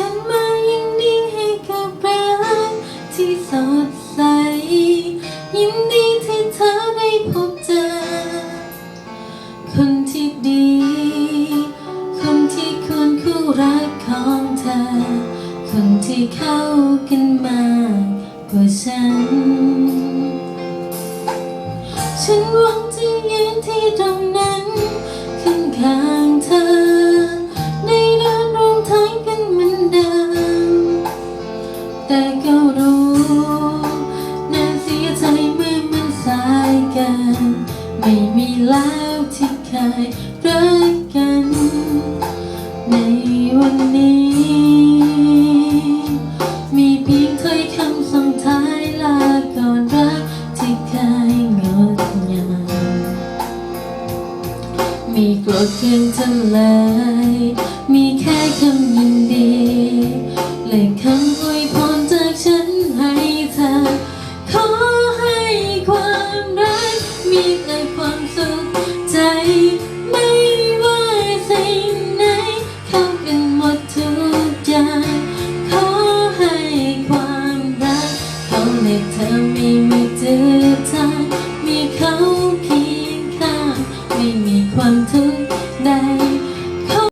ฉันมายินดีให้กับรักที่สดใส ยินดีที่เธอได้พบเจอ คนที่ดี คนที่ควรคู่รักของเธอ คนที่เข้ากันมากกว่าฉัน ฉันหวังจะยืนที่ตรงนั้น แต่ก็รู้น่าเสียใจเมื่อมันสายกินไม่มีแล้วที่เคยรักกัน ในวันนี้ มีเพียงถ้อยคำส่งท้ายลาก่อนรักที่เคยงดงามมีโกรธเพียงเท่าเลามรักมีแต่ความสุขใจ ไม่ว่าสิ่งไหนเข้ากันหมดทุกอย่าง ขอให้ความรักเขาและเธอไม่มีจืดจ